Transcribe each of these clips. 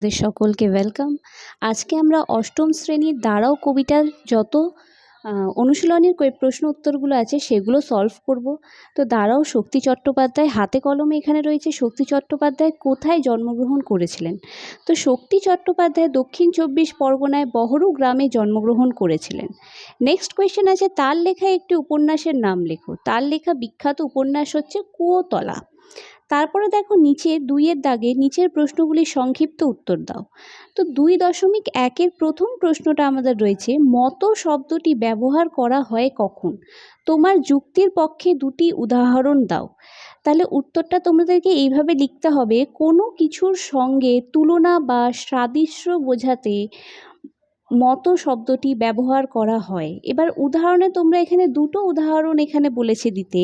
আপনাদের সকলকে ওয়েলকাম আজকে আমরা অষ্টম শ্রেণির দাঁড়াও কবিতার যত অনুশীলনের প্রশ্ন উত্তরগুলো আছে সেগুলো সলভ করব। তো দাঁড়াও শক্তি চট্টোপাধ্যায় হাতে কলমে এখানে রয়েছে শক্তি চট্টোপাধ্যায় কোথায় জন্মগ্রহণ করেছিলেন? তো শক্তি চট্টোপাধ্যায় দক্ষিণ চব্বিশ পরগনায় বহরু গ্রামে জন্মগ্রহণ করেছিলেন। নেক্সট কোয়েশ্চেন আছে, তার লেখা একটি উপন্যাসের নাম লেখো। তার লেখা বিখ্যাত উপন্যাস হচ্ছে কুয়োতলা। তারপরে দেখো নিচে দুইয়ের দাগে নিচের প্রশ্নগুলির সংক্ষিপ্ত উত্তর দাও। তো দুই দশমিক একের প্রথম প্রশ্নটা আমাদের রয়েছে, মত শব্দটি ব্যবহার করা হয় কখন? তোমার যুক্তির পক্ষে দুটি উদাহরণ দাও। তাহলে উত্তরটা তোমাদেরকে এইভাবে লিখতে হবে, কোনো কিছুর সঙ্গে তুলনা বা সাদৃশ্য বোঝাতে মত শব্দটি ব্যবহার করা হয়। এবার উদাহরণে তোমরা এখানে দুটো উদাহরণ এখানে বলেছে দিতে।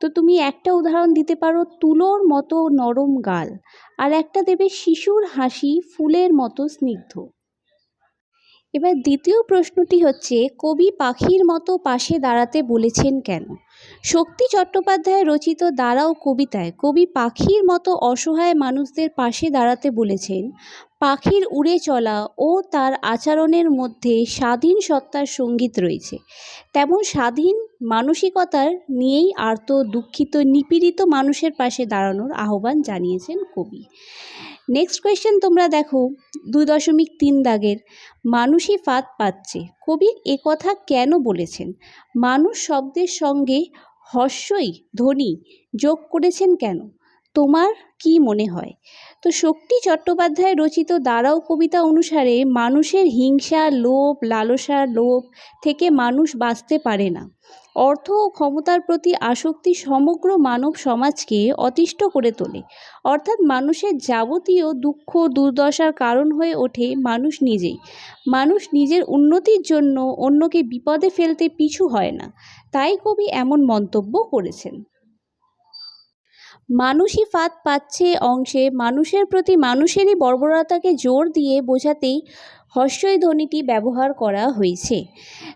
তো তুমি একটা উদাহরণ দিতে পারো, তুলোর মতো নরম গাল, আর একটা দেবে শিশুর হাসি ফুলের মতো স্নিগ্ধ। এবার দ্বিতীয় প্রশ্নটি হচ্ছে, কবি পাখির মতো পাশে দাঁড়াতে বলেছেন কেন? শক্তি চট্টোপাধ্যায় রচিত দাঁড়াও কবিতায়, কবি পাখির মতো অসহায় মানুষদের পাশে দাঁড়াতে বলেছেন, পাখির উড়ে চলা ও তার আচরণের মধ্যে স্বাধীন সত্তার সংগীত রয়েছে। তেমন স্বাধীন মানসিকতার নিয়েই আর্ত দুঃখিত নিপীড়িত মানুষের পাশে দাঁড়ানোর আহ্বান জানিয়েছেন কবি। নেক্সট কোয়েশ্চেন তোমরা দেখো, দুই দশমিক তিন দাগের, মানুষই ফাঁদ পাচ্ছে। কবি কথা কেন বলেছেন? মানুষ শব্দের সঙ্গে হর্ষই ধ্বনি যোগ করেছেন কেন? তোমার কি মনে হয়? তো শক্তি চট্টোপাধ্যায় রচিত দাঁড়াও কবিতা অনুসারে মানুষের হিংসা, লোভ, লালসা, লোভ থেকে মানুষ বাঁচতে পারে না। অর্থ ও ক্ষমতার প্রতি আসক্তি সমগ্র মানব সমাজকে অতিষ্ঠ করে তোলে। অর্থাৎ মানুষের যাবতীয় দুঃখ, দুর্দশার কারণ হয়ে ওঠে মানুষ নিজেই। মানুষ নিজের উন্নতির জন্য অন্যকে বিপদে ফেলতে পিছু হয় না। তাই কবি এমন মন্তব্য করেছেন। মানুষই ফাঁদ পাচ্ছে অংশে। মানুষের প্রতি মানুষেরই বর্বরতাকে জোর দিয়ে বোঝাতেই হর্ষই ধ্বনিটি ব্যবহার করা হয়েছে।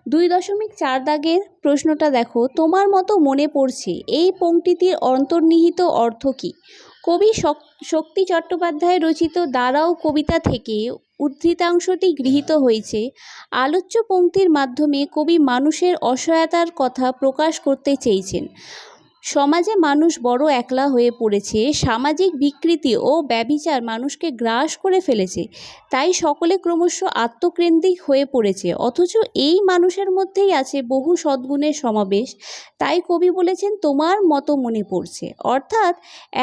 দুই দশমিক চার দাগের প্রশ্নটা দেখো, তোমার মতো মনে পড়ছে, এই পংক্তিটির অন্তর্নিহিত অর্থ কী? কবি শক- শক্তি চট্টোপাধ্যায় রচিত দাঁড়াও কবিতা থেকে উদ্ধৃতাংশটি গৃহীত হয়েছে। আলোচ্য পংক্তির মাধ্যমে কবি মানুষের অসহায়তার কথা প্রকাশ করতে চেয়েছেন। সমাজে মানুষ বড় একলা হয়ে পড়েছে, সামাজিক বিকৃতি ও ব্যভিচার মানুষকে গ্রাস করে ফেলেছে, তাই সকলে ক্রমশ আত্মকেন্দ্রিক হয়ে পড়েছে, অথচ এই মানুষের মধ্যেই আছে বহু সদ্গুণের সমাবেশ, তাই কবি বলেছেন, তোমার মতো মনে পড়ছে। অর্থাৎ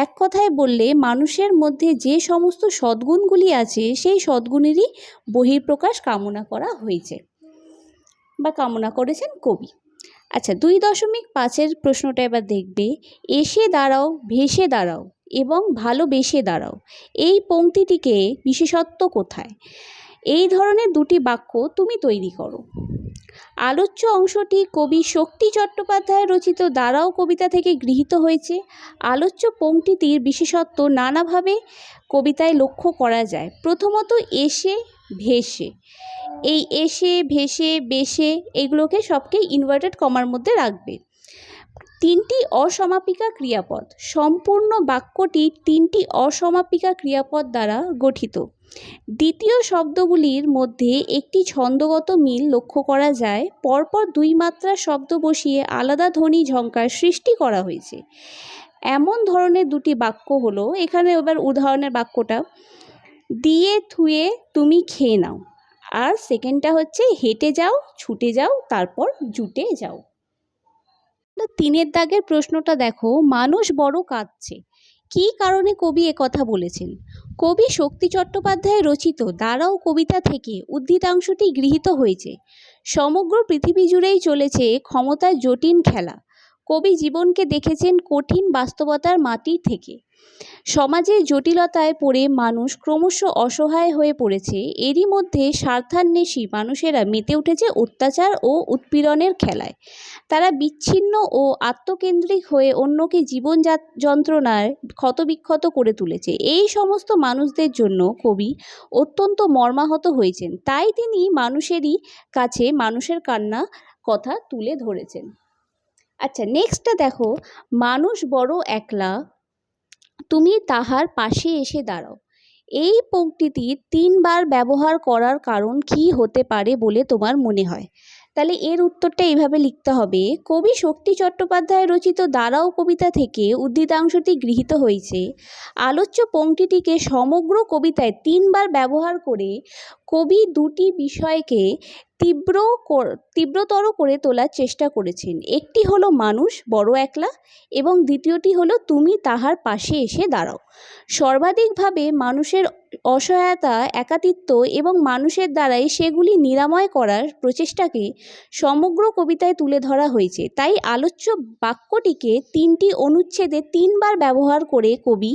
এক কথায় বললে, মানুষের মধ্যে যে সমস্ত সদ্গুণগুলি আছে, সেই সদ্গুণেরই বহিঃপ্রকাশ কামনা করা হয়েছে বা কামনা করেছেন কবি। আচ্ছা দুই দশমিক পাঁচের প্রশ্নটা এবার দেখবে। এসে দাঁড়াও, ভেসে দাঁড়াও এবং ভালোবেসে দাঁড়াও। এই পংক্তিটিকে বিশেষত্ব কোথায়? এই ধরনের দুটি বাক্য তুমি তৈরি করো। আলোচ্য অংশটি কবি শক্তি চট্টোপাধ্যায় রচিত দাঁড়াও কবিতা থেকে গৃহীত হয়েছে। আলোচ্য পংক্তিটির বিশেষত্ব নানাভাবে কবিতায় লক্ষ্য করা যায়। প্রথমত এসে ভেসে। এই এসে, ভেসে, বেসে এগুলোকে সবকে ইনভার্টেড কমার মধ্যে রাখবে। তিনটি অসমাপিকা ক্রিয়াপদ। সম্পূর্ণ বাক্যটি তিনটি অসমাপিকা ক্রিয়াপদ দ্বারা গঠিত। দ্বিতীয় শব্দগুলির মধ্যে একটি ছন্দগত মিল লক্ষ্য করা যায়। পরপর দুই মাত্রা শব্দ বসিয়ে আলাদা ধ্বনি ঝঙ্কার সৃষ্টি করা হয়েছে। এমন ধরনের দুটি বাক্য হলো, এখানে এবার উদাহরণের বাক্যটা দিয়ে থুয়ে তুমি খেয়ে নাও। আর সেকেন্ডটা হচ্ছে হেঁটে যাও, ছুটে যাও, তারপর জুটে যাও। তিনের দাগের প্রশ্নটা দেখো, মানুষ বড় কাঁদছে। কী কারণে কবি কথা বলেছেন? কবি শক্তি চট্টোপাধ্যায় রচিত দাঁড়াও কবিতা থেকে উদ্ধৃতাংশটি গৃহীত হয়েছে। সমগ্র পৃথিবী জুড়েই চলেছে ক্ষমতার জটিল খেলা। কবি জীবনকে দেখেছেন কঠিন বাস্তবতার মাটির থেকে। সমাজের জটিলতায় পড়ে মানুষ ক্রমশ অসহায় হয়ে পড়েছে। এরই মধ্যে স্বার্থান্বেষী মানুষেরা মেতে উঠেছে অত্যাচার ও উৎপীড়নের খেলায়। তারা বিচ্ছিন্ন ও আত্মকেন্দ্রিক হয়ে অন্যকে জীবন যন্ত্রণায় ক্ষতবিক্ষত করে তুলেছে। এই সমস্ত মানুষদের জন্য কবি অত্যন্ত মর্মাহত হয়েছেন। তাই তিনি মানুষেরই কাছে মানুষের কান্না কথা তুলে ধরেছেন। আচ্ছা নেক্সটটা দেখো। মানুষ বড় একলা, তুমি তাহার পাশে এসে দাঁড়াও। এই পঙ্ক্তিটি তিনবার ব্যবহার করার কারণ কী হতে পারে বলে তোমার মনে হয়? তাহলে এর উত্তরটা এইভাবে লিখতে হবে, কবি শক্তি চট্টোপাধ্যায় রচিত দাঁড়াও কবিতা থেকে উদ্ধৃতাংশটি গৃহীত হয়েছে। আলোচ্য পঙ্ক্তিটিকে সমগ্র কবিতায় তিনবার ব্যবহার করে কবি দুটি বিষয়কে তীব্র তীব্রতর করে তোলার চেষ্টা করেছেন। একটি হলো মানুষ, বড় একলা, এবং দ্বিতীয়টি হলো তুমি তাহার পাশে এসে দাঁড়াও। সর্বাধিকভাবে মানুষের অসহায়তা, একাতিত্ব এবং মানুষের দ্বারাই সেগুলি নিরাময় করার প্রচেষ্টাকে সমগ্র কবিতায় তুলে ধরা হয়েছে। তাই আলোচ্য বাক্যটিকে তিনটি অনুচ্ছেদে তিনবার ব্যবহার করে কবি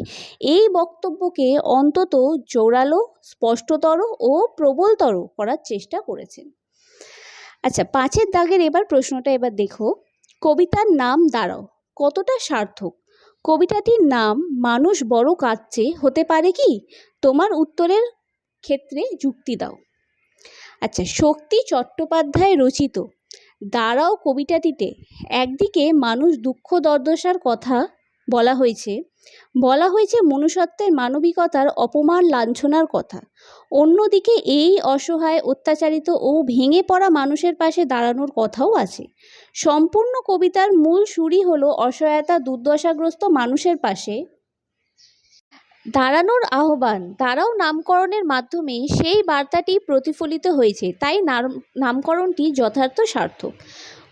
এই বক্তব্যকে অন্তত জোরালো স্পষ্টতর ও প্রবলতর করার চেষ্টা করেছেন। আচ্ছা পাঁচের দাগের এবার প্রশ্নটা এবার দেখো। কবিতার নাম দাঁড়াও, কতটা সার্থক? কবিতাটির নাম, মানুষ বড় কাঁদছে, হতে পারে কি? তোমার উত্তরের ক্ষেত্রে যুক্তি দাও। আচ্ছা শক্তি চট্টোপাধ্যায় রচিত, দাঁড়াও কবিতাটিতে। একদিকে মানুষ দুঃখ দর্দশার কথা বলা হয়েছে বলা হয়েছে মনুষ্যত্বের মানবিকতার অপমান লাঞ্ছনার কথা। অন্যদিকে এই অসহায়, অত্যাচারিত ও ভেঙে পড়া মানুষের পাশে দাঁড়ানোর কথাও আছে। সম্পূর্ণ কবিতার মূল সুরই হলো অসহায়তা দুর্দশাগ্রস্ত মানুষের পাশে দাঁড়ানোর আহ্বান। দাঁড়াও নামকরণের মাধ্যমে সেই বার্তাটি প্রতিফলিত হয়েছে। তাই নাম- নামকরণটি যথার্থ সার্থক।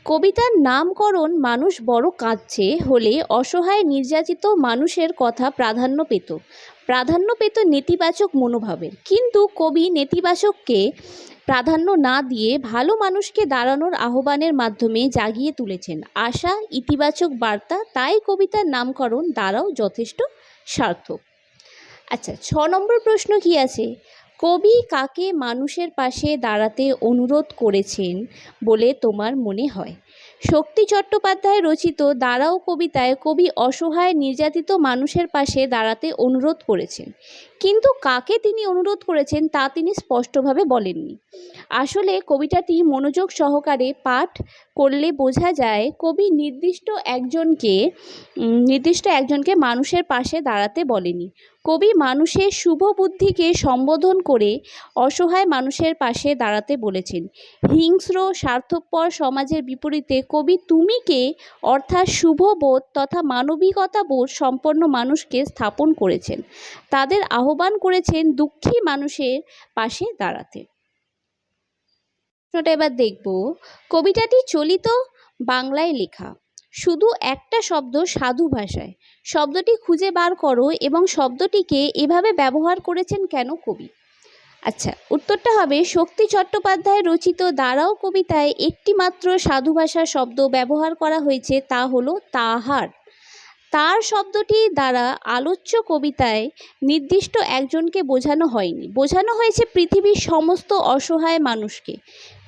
কবিতার নামকরণ মানুষ বড় কাঁদছে হলে অসহায় নির্যাতিত মানুষের কথা প্রাধান্য পেত। প্রাধান্য পেত নেতিবাচক মনোভাবের। কিন্তু কবি নেতিবাচককে প্রাধান্য না দিয়ে ভালো মানুষকে দাঁড়ানোর আহ্বানের মাধ্যমে জাগিয়ে তুলেছেন। আশা, ইতিবাচক বার্তা, তাই কবিতার নামকরণ দ্বারাও যথেষ্ট সার্থক। আচ্ছা ছ নম্বর প্রশ্ন কি আছে? কবি কাকে মানুষের পাশে দাঁড়াতে অনুরোধ করেছেন বলে তোমার মনে হয়? শক্তি চট্টোপাধ্যায় রচিত দাঁড়াও কবিতায় কবি অসহায় নির্যাতিত মানুষের পাশে দাঁড়াতে অনুরোধ করেছেন। কিন্তু কাকে তিনি অনুরোধ করেছেন তা তিনি স্পষ্টভাবে বলেননি। আসলে কবিতাটি মনোযোগ সহকারে পাঠ করলে বোঝা যায় কবি নির্দিষ্ট একজনকে নির্দিষ্ট একজনকে মানুষের পাশে দাঁড়াতে বলেনি। কবি মানুষের শুভ বুদ্ধিকে সম্বোধন করে অসহায় মানুষের পাশে দাঁড়াতে বলেছেন। হিংস্র, স্বার্থপর সমাজের বিপরীতে কবি তুমিকে অর্থাৎ শুভবোধ তথা মানবিকতা বোধ সম্পন্ন মানুষকে স্থাপন করেছেন। তাদের আহ্বান করেছেন দুঃখী মানুষের পাশে দাঁড়াতে। প্রশ্নটা এবার দেখব। কবিতাটি চলিত বাংলায় লেখা। শুধু একটা শব্দ সাধু ভাষায়। শব্দটি খুঁজে বার করো এবং শব্দটিকে এভাবে ব্যবহার করেছেন কেন কবি? আচ্ছা উত্তরটা হবে শক্তি চট্টোপাধ্যায় রচিত দাঁড়াও কবিতায় একটি মাত্র সাধু ভাষা শব্দ ব্যবহার করা হয়েছে, তা হলো তাহার। তার শব্দটি দ্বারা আলোচ্য কবিতায় নির্দিষ্ট একজনকে বোঝানো হয়নি। বোঝানো হয়েছে পৃথিবীর সমস্ত অসহায় মানুষকে।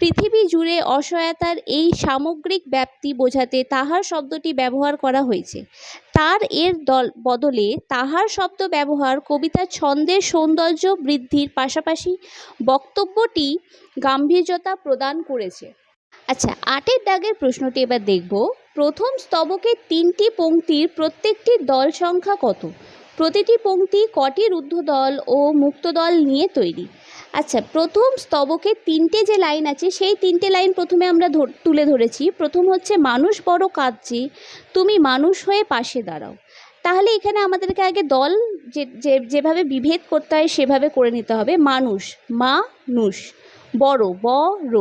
পৃথিবী জুড়ে অসহায়তার এই সামগ্রিক ব্যাপ্তি বোঝাতে তাহার শব্দটি ব্যবহার করা হয়েছে। তার এর দল বদলে তাহার শব্দ ব্যবহার কবিতার ছন্দের সৌন্দর্য বৃদ্ধির পাশাপাশি বক্তব্যটি গাম্ভীর্যতা প্রদান করেছে। আচ্ছা আটের দাগের প্রশ্নটি এবার দেখব। প্রথম স্তবকের তিনটি পংক্তির প্রত্যেকটি দল সংখ্যা কত? প্রতিটি পংক্তি কটি রুদ্ধদল ও মুক্তদল নিয়ে তৈরি? আচ্ছা প্রথম স্তবকে তিনটে যে লাইন আছে, সেই তিনটে লাইন প্রথমে আমরা তুলে ধরেছি। প্রথম হচ্ছে, মানুষ বড় কাঁদছে, তুমি মানুষ হয়ে পাশে দাঁড়াও। তাহলে এখানে আমাদেরকে আগে দল যে যেভাবে বিভেদ করতে হয়, সেভাবে করে নিতে হবে। মানুষ মা নুষ বড় বড়,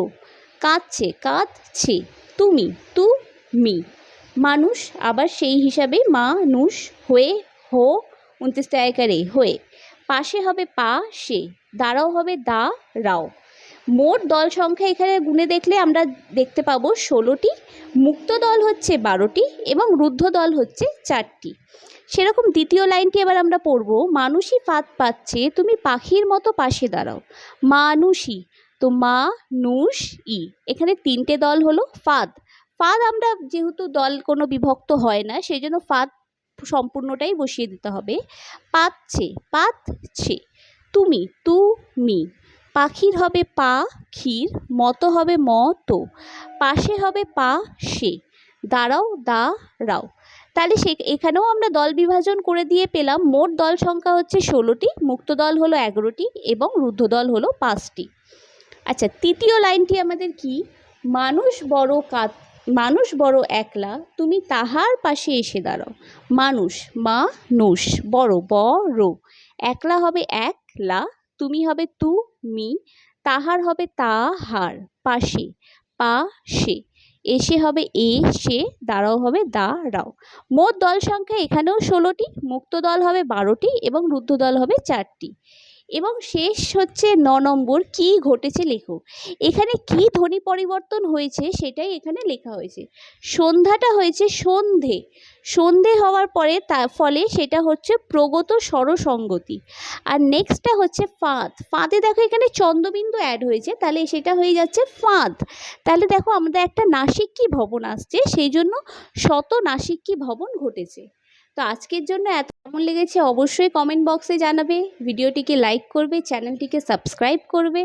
কাঁদছে কাঁদছে, তুমি তু মি মানুষ আবার সেই হিসাবে, মানুষ হয়ে, হো উনত্রিশ টাকারে হয়ে। পাশে হবে পা, সে। দাঁড়াও হবে দা, রাও। মোট দল সংখ্যা এখানে গুণে দেখলে আমরা দেখতে পাবো ষোলোটি, মুক্ত দল হচ্ছে বারোটি এবং রুদ্ধ দল হচ্ছে চারটি। সেরকম দ্বিতীয় লাইনটি এবার আমরা পড়ব। মানুষই ফাঁদ পাচ্ছে, তুমি পাখির মতো পাশে দাঁড়াও। মানুষই, তো মা নুষ ই এখানে তিনটে দল হলো ফাদ। ফাদ আমরা যেহেতু দল কোনো বিভক্ত হয় না, সেই জন্য ফাদ সম্পূর্ণটাই বসিয়ে দিতে হবে। পাচ্ছে পাচ্ছে তুমি তুমি পাখির হবে পা, ক্ষীর। মতো হবে মতো পাশে হবে পা, সে। দাঁড়াও দা রাও তাহলে সে, এখানেও আমরা দল বিভাজন করে দিয়ে পেলাম। মোট দল সংখ্যা হচ্ছে ষোলোটি। মুক্ত দল হলো এগারোটি এবং রুদ্ধ দল হলো পাঁচটি। আচ্ছা তৃতীয় লাইনটি আমাদের কি? মানুষ বড় কাত মানুষ বড় একলা, তুমি তাহার পাশে এসে দাঁড়াও। মানুষ, মা, নুষ, বড় বড় একলা হবে একলা, তুমি হবে তু, মি। তাহার হবে তাহার, পাশে পাশে এসে হবে এ, সে। দাঁড়াও হবে দাঁড়াও। মোট দল সংখ্যা এখানেও ষোলোটি, মুক্ত দল হবে বারোটি এবং রুদ্ধ দল হবে চারটি। এবং শেষ হচ্ছে ন নম্বর, কি ঘটেছে লেখো? এখানে কি ধ্বনি পরিবর্তন হয়েছে সেটাই এখানে লেখা হয়েছে। সন্ধ্যাটা হয়েছে সন্ধে। সন্ধে হওয়ার পরে তার ফলে সেটা হচ্ছে প্রগত স্বরসঙ্গতি। আর নেক্সটটা হচ্ছে ফাঁদ। ফাঁদে দেখো এখানে চন্দ্রবিন্দু অ্যাড হয়েছে, তাহলে সেটা হয়ে যাচ্ছে ফাঁদ। তাহলে দেখো আমাদের একটা নাসিক্কি ভবন আসছে, সেই জন্য শত নাসিক্কি ভবন ঘটেছে। তো আজকের জন্য এত কেমন লেগেছে অবশ্যই কমেন্ট বক্সে জানাবে। ভিডিওটিকে লাইক করবে চ্যানেলটিকে সাবস্ক্রাইব করবে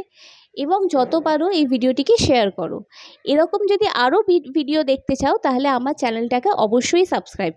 এবং যত পারো এই ভিডিওটিকে শেয়ার করো। এরকম যদি আরও ভিডিও দেখতে চাও তাহলে আমার চ্যানেলটাকে অবশ্যই সাবস্ক্রাইব